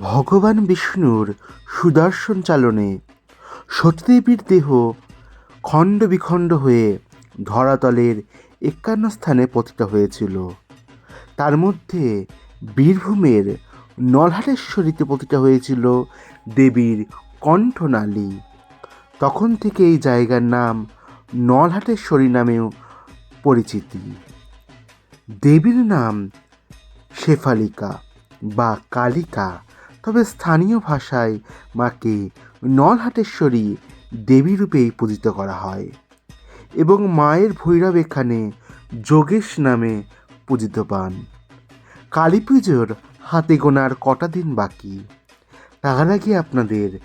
ভগবান বিষ্ণুর সুদর্শন চালনে সতীদেবীর দেহ খণ্ড বিখণ্ড হয়ে ধরাতলের একান্ন স্থানে পতিত হয়েছিল। তার মধ্যে বীরভূমের নলহাটেশ্বরীতে পতিত হয়েছিল দেবীর কণ্ঠনালী। তখন থেকে এই জায়গার নাম নলহাটেশ্বরী নামেও পরিচিতি। দেবীর নাম শেফালিকা বা কালিকা। তবে স্থানীয় ভাষায় মাকে নলহাটেশ্বরী দেবী রূপেই পূজিত করা হয় এবং মায়ের ভৈরব এখানে যোগেশ নামে পূজিত পান। কালী পুজোর হাতে গোনার কটা দিন বাকি। তার আগে আপনাদের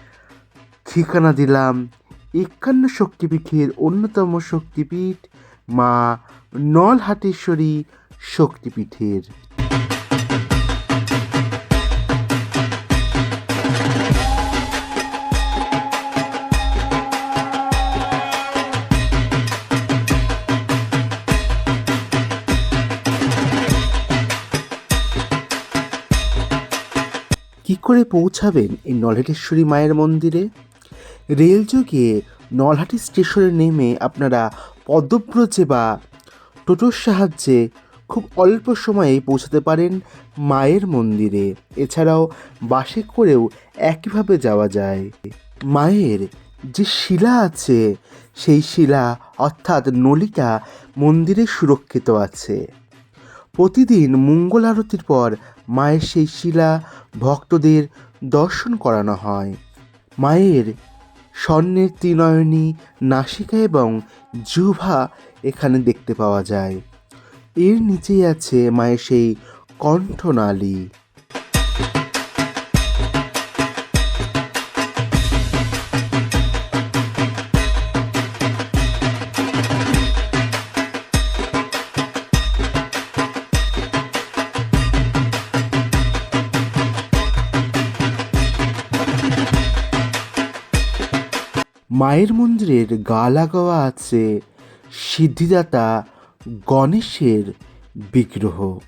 ঠিকানা দিলাম একান্ন শক্তিপীঠের অন্যতম শক্তিপীঠ মা নলহাটেশ্বরী শক্তিপীঠের কি করে পৌঁছাবেন এই নলহাটেশ্বরী মায়ের মন্দিরে? রেলযোগে নলহাটি স্টেশনে নেমে আপনারা পদব্রজে বা টোটোর সাহায্যে খুব অল্প সময়ে পৌঁছাতে পারেন মায়ের মন্দিরে। এছাড়াও বাসে করেও একইভাবে যাওয়া যায়। মায়ের যে শিলা আছে, সেই শিলা অর্থাৎ নলিকা মন্দিরে সুরক্ষিত আছে। প্রতিদিন মঙ্গল আরতির পর মায়ের সেই শিলা ভক্তদের দর্শন করানো হয়। মায়ের স্বর্ণের ত্রিনয়নী, নাসিকা এবং জুভা এখানে দেখতে পাওয়া যায়। এর নিচেই আছে মায়ের সেই কণ্ঠনালী। মায়ের মন্দিরের গা লাগাওয়া আছে সিদ্ধিদাতা গণেশের বিগ্রহ।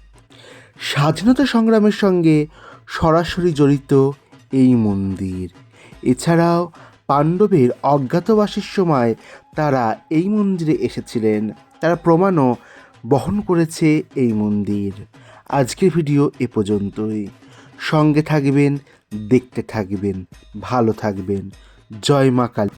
স্বাধীনতা সংগ্রামের সঙ্গে সরাসরি জড়িত এই মন্দির। এছাড়াও পাণ্ডবের অজ্ঞাতবাসের সময় তারা এই মন্দিরে এসেছিলেন। তারা প্রমাণও বহন করেছে এই মন্দির। আজকের ভিডিও এ পর্যন্তই। সঙ্গে থাকবেন, দেখতে থাকবেন, ভালো থাকবেন। জয় মা কালী।